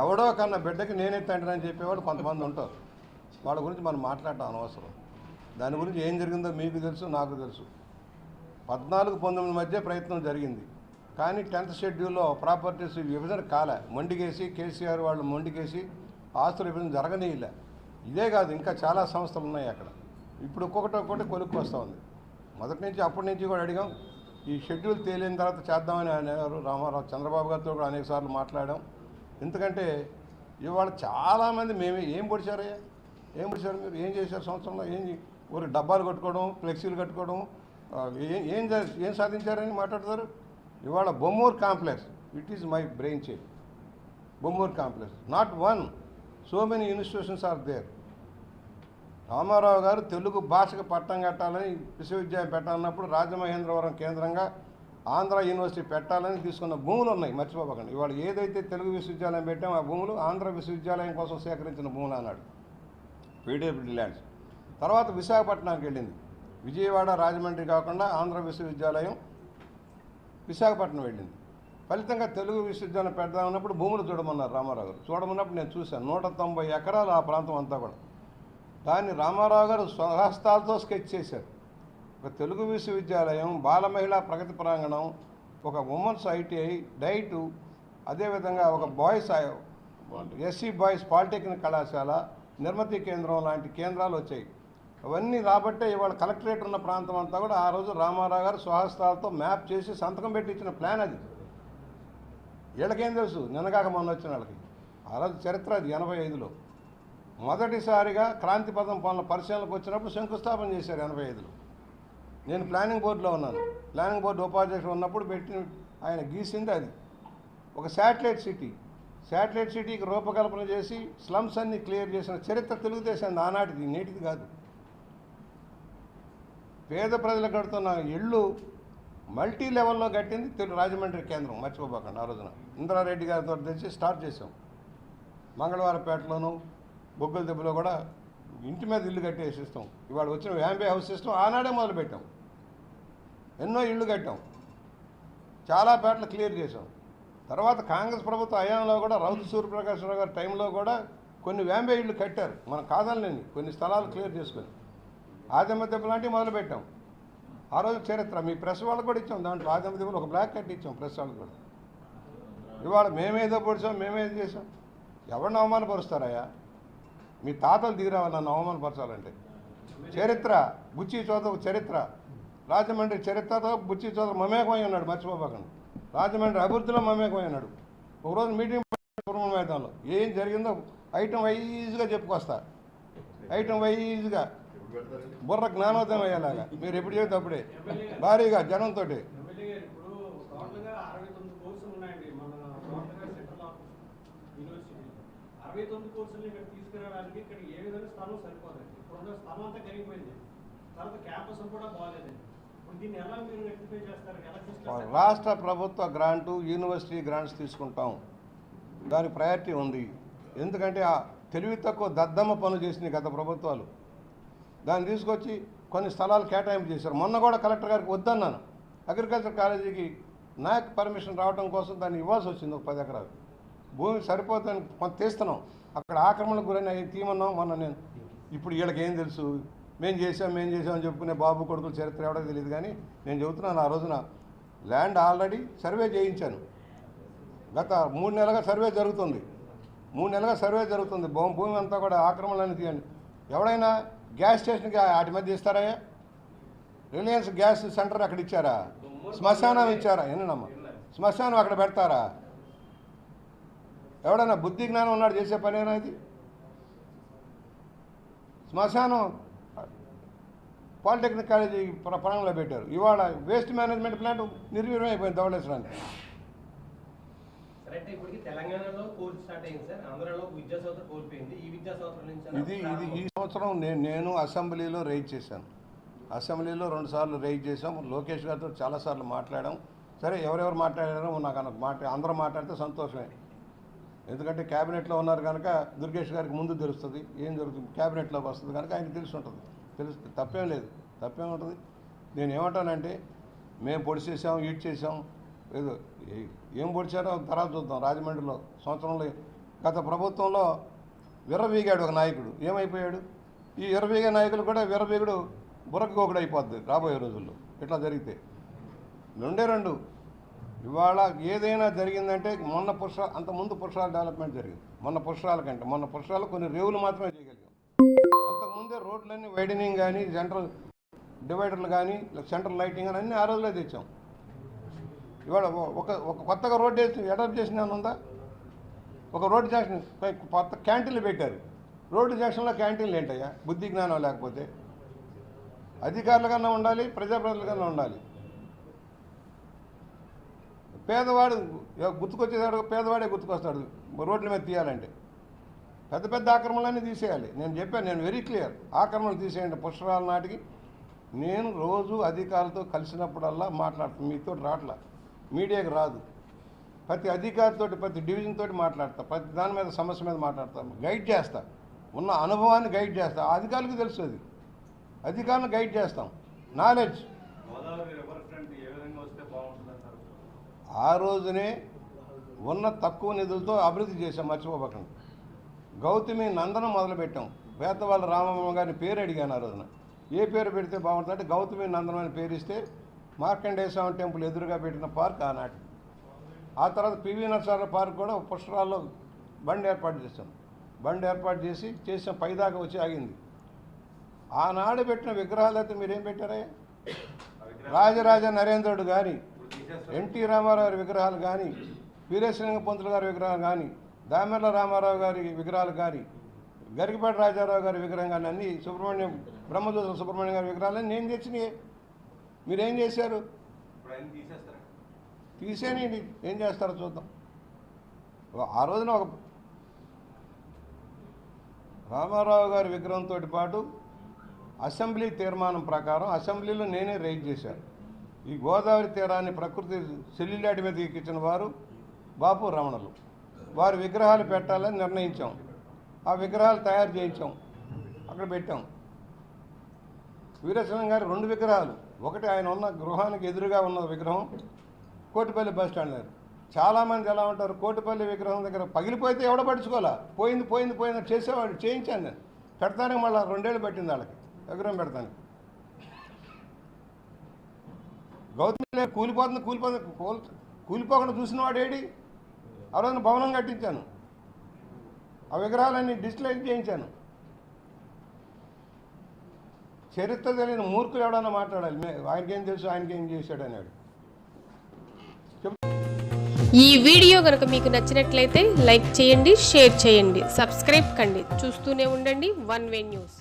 ఎవడో కన్నా బిడ్డకి నేనే తండ్రిని చెప్పేవాడు కొంతమంది ఉంటారు. వాళ్ళ గురించి మనం మాట్లాడటం అనవసరం. దాని గురించి ఏం జరిగిందో మీకు తెలుసు నాకు తెలుసు. పద్నాలుగు పంతొమ్మిది మధ్య ప్రయత్నం జరిగింది. కానీ టెన్త్ షెడ్యూల్లో ప్రాపర్టీస్ విభజన కాలే. మొండికేసి కేసీఆర్ వాళ్ళు మొండికేసి ఆస్తుల విభజన జరగనీయలే. ఇదే కాదు ఇంకా చాలా సంస్థలు ఉన్నాయి అక్కడ. ఇప్పుడు ఒక్కొక్కటి ఒక్కొక్కటి కొలుక్కు వస్తూ ఉంది. మొదటి నుంచి అప్పటి నుంచి కూడా అడిగాం. ఈ షెడ్యూల్ తేలిన తర్వాత చేద్దామని అనేవారు రామారావు చంద్రబాబు గారితో కూడా అనేకసార్లు మాట్లాడాం. ఎందుకంటే ఇవాళ చాలామంది మేమే ఏం పొడిచారయ్యా? ఏం పొడిచారు మీరు? ఏం చేశారు సంవత్సరంలో? ఏం ఊరికి డబ్బాలు కట్టుకోవడం ఫ్లెక్సీలు కట్టుకోవడం ఏం ఏం ఏం సాధించారని మాట్లాడతారు? ఇవాళ Bommur complex it is my brain change Bommur complex not one so many institutions are there. Rama Rao గారు తెలుగు భాషకు పట్టం కట్టాలని విశ్వవిద్యాలయం పెట్టాలన్నప్పుడు రాజమహేంద్రవరం కేంద్రంగా ఆంధ్ర యూనివర్సిటీ పెట్టాలని తీసుకున్న భూములు ఉన్నాయి మర్చిపోకండి. ఇవాళ ఏదైతే తెలుగు విశ్వవిద్యాలయం పెట్టామో ఆ భూములు ఆంధ్ర విశ్వవిద్యాలయం కోసం సేకరించిన భూములు అన్నాడు. పీడబ్ల్యూడి ల్యాండ్స్ తర్వాత విశాఖపట్నానికి వెళ్ళింది. విజయవాడ రాజమండ్రి కాకుండా ఆంధ్ర విశ్వవిద్యాలయం విశాఖపట్నం వెళ్ళింది. ఫలితంగా తెలుగు విశ్వవిద్యాలయం పెడదామన్నప్పుడు భూములు చూడమన్నారు రామారావు గారు. చూడమన్నప్పుడు నేను చూశాను. నూట తొంభై ఎకరాలు ఆ ప్రాంతం అంతా కూడా. దాన్ని రామారావు గారు స్వహస్తాలతో స్కెచ్ చేశారు. ఒక తెలుగు విశ్వవిద్యాలయం బాల మహిళా ప్రగతి ప్రాంగణం ఒక ఉమెన్స్ ఐటీఐ డైటు అదేవిధంగా ఒక బాయ్స్ ఎస్సీ బాయ్స్ పాలిటెక్నిక్ కళాశాల నిర్మతి కేంద్రం లాంటి కేంద్రాలు వచ్చాయి. అవన్నీ రాబట్టే ఇవాళ కలెక్టరేట్ ఉన్న ప్రాంతం అంతా కూడా ఆ రోజు రామారావు గారు స్వహస్తాలతో మ్యాప్ చేసి సంతకం పెట్టి ఇచ్చిన ప్లాన్ అది. వీళ్ళకేం తెలుసు? నిన్నగాక మొన్న వచ్చిన వాళ్ళకి. ఆ రోజు చరిత్ర అది ఎనభై ఐదులో. మొదటిసారిగా క్రాంతి పదం పనుల పరిశీలనకు వచ్చినప్పుడు శంకుస్థాపన చేశారు ఎనభై ఐదులో. నేను ప్లానింగ్ బోర్డులో ఉన్నాను. ప్లానింగ్ బోర్డు ఉపాధ్యక్షుడు ఉన్నప్పుడు పెట్టిన ఆయన గీసింది అది. ఒక శాటిలైట్ సిటీ శాటిలైట్ సిటీకి రూపకల్పన చేసి స్లమ్స్ అన్ని క్లియర్ చేసిన చరిత్ర తెలుగుదేశం ఆనాటిది నేటిది కాదు. పేద ప్రజలు కడుతున్న ఇళ్ళు మల్టీ లెవెల్లో కట్టింది తెలుగు రాజమండ్రి కేంద్రం మర్చిపోబోకండి ఆ రోజున. ఇంద్రారెడ్డి గారితో తెచ్చి స్టార్ట్ చేసాం మంగళవారపేటలోను బొగ్గుల దెబ్బలో కూడా ఇంటి మీద ఇల్లు కట్టేసిస్తాం. ఇవాళ వచ్చిన వ్యాంబే హౌస్ సిస్టమ్ ఆనాడే మొదలుపెట్టాం. ఎన్నో ఇళ్ళు కట్టాం. చాలా పేటలు క్లియర్ చేసాం తర్వాత కాంగ్రెస్ ప్రభుత్వ హయాంలో కూడా రౌతు సూర్యప్రకాశ్రావు గారి టైంలో కూడా కొన్ని వేంబే ఇళ్ళు కట్టారు. మనం కాదనలేని కొన్ని స్థలాలు క్లియర్ చేసుకొని. ఆదమ్మ దెబ్బ లాంటివి మొదలుపెట్టాం. ఆ రోజు చరిత్ర. మీ ప్రెస్ వాళ్ళకు కూడా ఇచ్చాం. దాంట్లో ఆదమ్మ దెబ్బలు ఒక బ్లాక్ కట్టి ఇచ్చాం ప్రెస్ వాళ్ళకు కూడా. ఇవాళ మేమేదో పొడిచాం మేమేదో చేసాం ఎవరిని అవమానపరుస్తారయ్యా? మీ తాతలు దిగిరావాలి నన్ను అవమానపరచాలంటే? చరిత్ర. బుచ్చి చోదరు చరిత్ర. రాజమండ్రి చరిత్రతో బుచ్చి చోదరు మమేకమై ఉన్నాడు మర్చిపోబోకండి. రాజమండ్రి అభివృద్ధిలో మమేకమై ఉన్నాడు. ఒకరోజు మీటింగ్ కుటుంబ మైదానంలో. ఏం జరిగిందో ఐటమ్ వైజ్గా చెప్పుకొస్తా. ఐటమ్ వైజ్గా బుర్ర జ్ఞానోదయం అయ్యేలాగా. మీరు ఎప్పుడు చేస్తే అప్పుడే. భారీగా జనంతో అరవై తొమ్మిది కోర్సులు ఇక్కడ తీసుకురావడానికి ఇక్కడ ఏ విధంగా స్థలం సరిపోదండి? ఇప్పుడున్న స్థలం అంతా కరిగిపోయింది. తర్వాత క్యాంపస్ కూడా బాగాలేదండి. రాష్ట్ర ప్రభుత్వ గ్రాంటు యూనివర్సిటీ గ్రాంట్స్ తీసుకుంటాం. దాని ప్రయారిటీ ఉంది. ఎందుకంటే ఆ తెలివి తక్కువ దద్దమ్మ పనులు చేసినాయి గత ప్రభుత్వాలు. దాన్ని తీసుకొచ్చి కొన్ని స్థలాలు కేటాయింపు చేశారు. మొన్న కూడా కలెక్టర్ గారికి వద్దన్నాను. అగ్రికల్చర్ కాలేజీకి నాకు పర్మిషన్ రావడం కోసం దాన్ని ఇవ్వాల్సి వచ్చింది ఒక పది ఎకరాలు. భూమి సరిపోతుందని కొంత తీస్తున్నాం. అక్కడ ఆక్రమణకు గురైన అవి తీమన్నాం మొన్న నేను ఇప్పుడు వీళ్ళకి ఏం తెలుసు? మేము చేసాం మేము చేసాం అని చెప్పుకునే బాబు కొడుకుల చరిత్ర ఎవడో తెలియదు కానీ నేను చెబుతున్నాను ఆ రోజున ల్యాండ్ ఆల్రెడీ సర్వే చేయించాను. గత మూడు నెలలుగా సర్వే జరుగుతుంది. మూడు నెలలుగా సర్వే జరుగుతుంది. భూమి భూమి అంతా కూడా ఆక్రమణలను తీయండి. ఎవడైనా గ్యాస్ స్టేషన్కి వాటి మధ్య ఇస్తారా? రిలయన్స్ గ్యాస్ సెంటర్ అక్కడ ఇచ్చారా? శ్మశానం ఇచ్చారా? ఏనమ్మా శ్మశానం అక్కడ పెడతారా? ఎవడైనా బుద్ధి జ్ఞానం ఉన్నాడు చేసే పనేనా ఇది? శ్మశానం పాలిటెక్నిక్ కాలేజీ ప్ర- ప్రాంగణంలో పెట్టారు. ఇవాళ వేస్ట్ మేనేజ్మెంట్ ప్లాంట్ నిర్వీర్యం అయిపోయింది ధవళేశ్వరానికి. ఇది ఇది ఈ సంవత్సరం నేను నేను అసెంబ్లీలో రైజ్ చేశాను. అసెంబ్లీలో రెండుసార్లు రైజ్ చేసాం లోకేష్ గారితో చాలాసార్లు మాట్లాడాం. సరే ఎవరెవరు మాట్లాడారో నాకు అన్న మాట అందరూ మాట్లాడితే సంతోషమే. ఎందుకంటే క్యాబినెట్లో ఉన్నారు కనుక దుర్గేష్ గారికి ముందు తెలుస్తుంది. ఏం జరుగుతుంది? క్యాబినెట్లోకి వస్తుంది కనుక ఆయనకి తెలిసి ఉంటుంది. తెలుస్తుంది తప్పేం లేదు. తప్పేం ఉంటుంది? నేను ఏమంటానంటే మేము పొడి చేసాం ఈడ్ చేసాం ఏదో ఏం పొడిచారో తర్వాత చూద్దాం రాజమండ్రిలో. సంవత్సరంలో గత ప్రభుత్వంలో విర్రవీగాడు ఒక నాయకుడు. ఏమైపోయాడు? ఈ విర్రవీగే నాయకులు కూడా విర్రవీగుడు బుర్రకోకుడు అయిపోద్ది రాబోయే రోజుల్లో. ఇట్లా జరిగితే? రెండే రెండు. ఇవాళ ఏదైనా జరిగిందంటే మొన్న పురుషాలు అంత ముందు పుష్పాల డెవలప్మెంట్ జరిగింది. మొన్న పురుషాల కంటే మొన్న పురుషాలు కొన్ని రేవులు మాత్రమే చేయగలిగాం రోడ్లన్నీ వైడనింగ్ కానీ సెంట్రల్ డివైడర్లు కానీ సెంట్రల్ లైటింగ్ కానీ అన్నీ ఆ రోజులే తెచ్చాం. ఇవాళ ఒక ఒక కొత్తగా రోడ్డు వేసి అడాప్ట్ చేసిన ఉందా? ఒక రోడ్డు జంక్షన్ కొత్త క్యాంటీన్లు పెట్టారు. రోడ్డు జంక్షన్లో క్యాంటీన్లు ఏంటయ్యా? బుద్ధి జ్ఞానం లేకపోతే. అధికారులుగానే ఉండాలి ప్రజాప్రతినిధులుగానే కన్నా ఉండాలి. పేదవాడు ఎవ- పేదవాడే గుర్తుకొస్తాడు. రోడ్ల మీద తీయాలంటే. పెద్ద పెద్ద ఆక్రమణలన్నీ తీసేయాలి. నేను చెప్పాను నేను వెరీ క్లియర్ ఆక్రమణలు తీసేయండి పుష్కరాల నాటికి. నేను రోజు అధికారులతో కలిసినప్పుడల్లా మాట్లాడుతాను మీతో రాట్లా. మీడియాకి రాదు. ప్రతి అధికారితో ప్రతి డివిజన్ తోటి మాట్లాడతా ప్రతి దాని మీద సమస్య మీద మాట్లాడతాను గైడ్ చేస్తా. ఉన్న అనుభవాన్ని గైడ్ చేస్తా. అధికారులకు తెలుసు అది. అధికారులను గైడ్ చేస్తాం. నాలెడ్జ్ ఆ రోజునే ఉన్న తక్కువ నిధులతో అభివృద్ధి చేశాం మర్చిపోబకండి. గౌతమి నందనం మొదలుపెట్టాం. వేతవాళ్ళ రామమ్మ గారిని పేరు అడిగాను ఆ రోజున. ఏ పేరు పెడితే బాగుంటుందంటే గౌతమి నందనం అని పేరు ఇస్తే మార్కండేయ స్వామి టెంపుల్ ఎదురుగా పెట్టిన పార్క్ ఆనాటి. ఆ తర్వాత పివి నరసారావు పార్క్ కూడా పుష్కరాల్లో బండి ఏర్పాటు చేశాం. బండి ఏర్పాటు చేసి చేసిన పైదాకా వచ్చి ఆగింది. ఆనాడు పెట్టిన విగ్రహాలు అయితే మీరేం పెట్టారే? రాజరాజ నరేంద్రుడు కానీ ఎన్టీ రామారావు గారి విగ్రహాలు కానీ వీరేశ్వరంగ పంతులు గారి విగ్రహాలు కానీ దామెర్ల రామారావు గారి విగ్రహాలు కానీ గరికపాటి రాజారావు గారి విగ్రహం కానీ అన్ని సుబ్రహ్మణ్యం బ్రహ్మదూత సుబ్రహ్మణ్యం గారి విగ్రహాలన్నీ నేను తెచ్చినాయి. మీరేం చేశారు? తీసేనండి ఏం చేస్తారో చూద్దాం. ఆ రోజున ఒక రామారావు గారి విగ్రహంతో పాటు అసెంబ్లీ తీర్మానం ప్రకారం అసెంబ్లీలో నేనే రైజ్ చేశాను. ఈ గోదావరి తీరాన్ని ప్రకృతి సెల్యులాడి మీద ఎక్కించిన వారు బాపు రమణలు. వారి విగ్రహాలు పెట్టాలని నిర్ణయించాం. ఆ విగ్రహాలు తయారు చేయించాం. అక్కడ పెట్టాం. వీరేశ్వరం గారి రెండు విగ్రహాలు. ఒకటి ఆయన ఉన్న గృహానికి ఎదురుగా ఉన్న విగ్రహం కోటిపల్లి బస్ స్టాండ్ దగ్గర. చాలామంది ఎలా ఉంటారు? కోటిపల్లి విగ్రహం దగ్గర పగిలిపోతే ఎవడ పడుచుకోవాలా పోయింది పోయింది పోయింది చేసేవాడు చేయించాను నేను. పెడతానికి మళ్ళీ రెండేళ్ళు పట్టింది వాళ్ళకి విగ్రహం పెడతానికి. గౌతమి కూలిపోతుంది కూలిపోతుంది కూలిపోకుండా చూసిన వాడేడి? ఆ రోజున భవనం కట్టించాను. ఆ విగ్రహాలన్నీ డిస్లైక్ చేయించాను. చరిత్ర తెలియని మూర్ఖులు ఎవడన్నా మాట్లాడాలి? ఆయనకేం తెలుసు ఆయనకేం చేశాడు అనేవాడు. ఈ వీడియో కనుక మీకు నచ్చినట్లయితే లైక్ చేయండి షేర్ చేయండి సబ్స్క్రైబ్ కండి. చూస్తూనే ఉండండి వన్ వే న్యూస్.